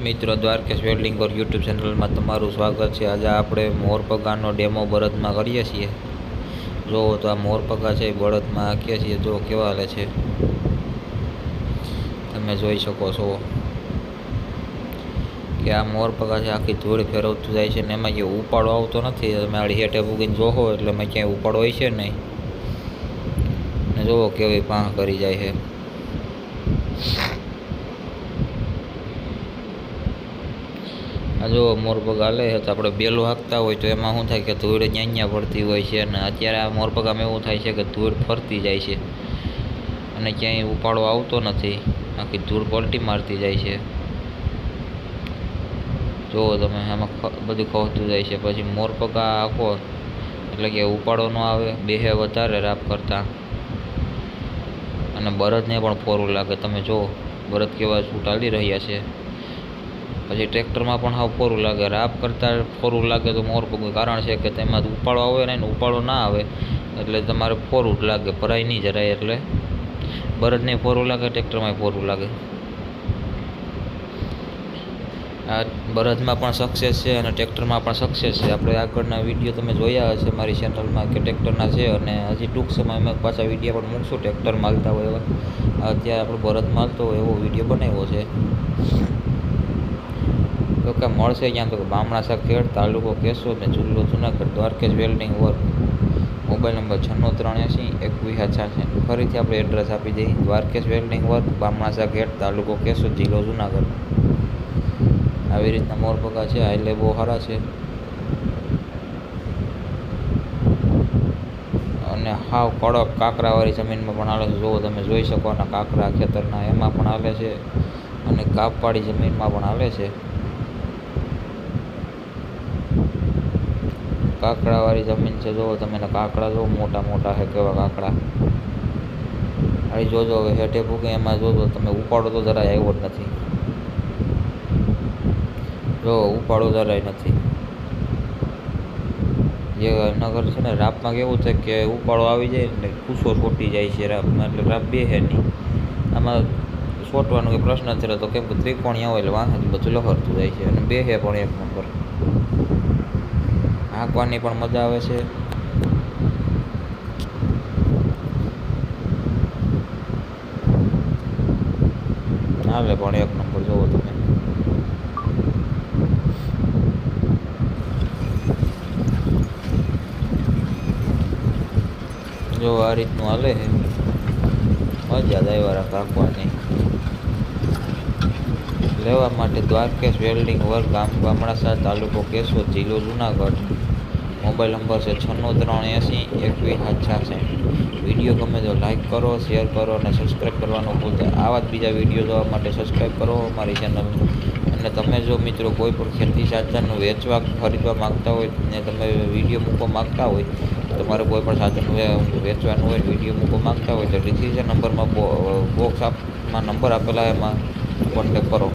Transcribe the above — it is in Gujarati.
મિત્રો દ્વારકેશ વેલ્ડિંગ પર યુટ્યુબ ચેનલમાં તમારું સ્વાગત છે. આજે આપણે મોરપગાનો ડેમો બળદમાં કરીએ છીએ. જો તો આ મોરપગા છે એ બળદમાં આખીએ છીએ જો કેવા હાલે છે. તમે જોઈ શકો છો કે આ મોરપગા છે આખી ધૂળ ફેરવતું જાય છે ને એમાં જે ઉપાડો આવતો નથી. તમે આડી હેઠે ભૂગીને જોવો એટલે એમાં ક્યાંય ઉપાડો હોય છે નહીં. ને જુઓ કેવી પાંહ કરી જાય છે. આ જો મોરપગ હાલે છે તો આપણે બેલું હાંકતા હોય તો એમાં શું થાય કે ધૂળ ન્યા પડતી હોય છે અને અત્યારે આ મોરપગામાં એવું થાય છે કે ધૂળ ફરતી જાય છે અને ક્યાંય ઉપાડો આવતો નથી. આખી ધૂળ પલટી મારતી જાય છે. જો તમે, આમાં બધું ખવતું જાય છે. પછી મોરપગા આખો, એટલે કે ઉપાડો ન આવે, બેહે વધારે રાપ કરતાં. અને બળદને પણ ફોરું લાગે. તમે જુઓ બળદ કેવા છૂટાલી રહ્યા છે. પછી ટ્રેક્ટરમાં પણ હાવ ફોરું લાગે. રાપ કરતાં ફોરું લાગે તો મોર પગું કારણ છે કે તેમાં ઉપાડો આવે ને ઉપાડો ના આવે, એટલે તમારે ફોરું જ લાગે. ભરાય નહીં જરાય એટલે. બળદને ફોરું લાગે ટ્રેક્ટરમાં ફોરું લાગે. આ બળદમાં પણ સક્સેસ છે અને ટ્રેક્ટરમાં પણ સક્સેસ છે. આપણે આગળના વીડિયો તમે જોયા હશે મારી ચેનલમાં કે ટ્રેક્ટરના છે અને હજી ટૂંક સમયમાં પાછા વીડિયો પણ મૂકશું ટ્રેક્ટર માલતા હોય એવા. અત્યારે આપણે બળદ માલતો હોય એવો વીડિયો બનાવ્યો છે. તો કે મળશે ક્યાં તો કે બામણા સખેડ તાલુકો કેશોદ ને જિલ્લો Junagadh Dwarkesh welding work mobile number છન્નું ત્રણ એંસી એકવીસ છે ફરીથી આપણે એડ્રેસ આપી દઈએ. Dwarkesh welding work Bamanasa gate તાલુકો કેશોદ, જિલ્લો જુનાગઢ. આવી રીતના મોરપગા છે, હાઈલે બહુ સારા છે. અને હાવ કડક કાંકરાવાળી જમીનમાં પણ આવે છે. જુઓ તમે જોઈ શકો અને કાંકરા ખેતરના, એમાં પણ આવે છે. અને કાપવાળી જમીનમાં પણ આવે છે. કાકડાવાળી જમીન છે જોવો તમે એના કાકડા જોવો મોટા મોટા છે કેવા કાકડા. અરે જોજો, હવે હેઠે ભૂગે, એમાં જોજો, તમે ઉપાડો તો જરાય આવ્યો જ નથી. જો, ઉપાડો જરાય નથી. જે નગર છે ને, રાપમાં કેવું છે કે ઉપાડો આવી જાય ને કૂસો છોટી જાય છે રાપમાં, એટલે રાપ બેહે નહીં. આમાં છોટવાનો પ્રશ્ન નથી તો કેમ કે ત્રિકોણીયા હોય એટલે વાહન બધું લહરતું જાય છે, અને બેહે પણ એક નંબર. હાંકવાની પણ મજા આવે છે. હાલે પણ એક નંબર જોવો તમે. જો આ રીતનું હાલે છે. મજા જ કાંકવાની લેવા માટે દ્વારકેશ વેલ્ડિંગ વર્ક ગામ ગામડાસા તાલુકો કેશોદ જિલ્લો જુનાગઢ. મોબાઈલ નંબર છે છન્નું ત્રણ એંસી એકવીસ સાત છાસઠ. વીડિયો ગમે તો લાઇક કરો, શેર કરો અને સબસ્ક્રાઈબ કરવાનું ભૂલતા આવા જ બીજા વીડિયો જોવા માટે સબસ્ક્રાઈબ કરો અમારી ચેનલ અને તમે જો મિત્રો કોઈ પણ ખેતી સાધનનું વેચવા, ખરીદવા માગતા હોય ને તમે વીડિયો મૂકવા માગતા હોય તમારે કોઈ પણ સાધન વેચવાનું હોય, વીડિયો મૂકવા માગતા હોય તો ડિસ્ક્રિપ્શન નંબરમાં બોક્સ આપમાં નંબર આપેલા એમાં કોન્ટેક કરો.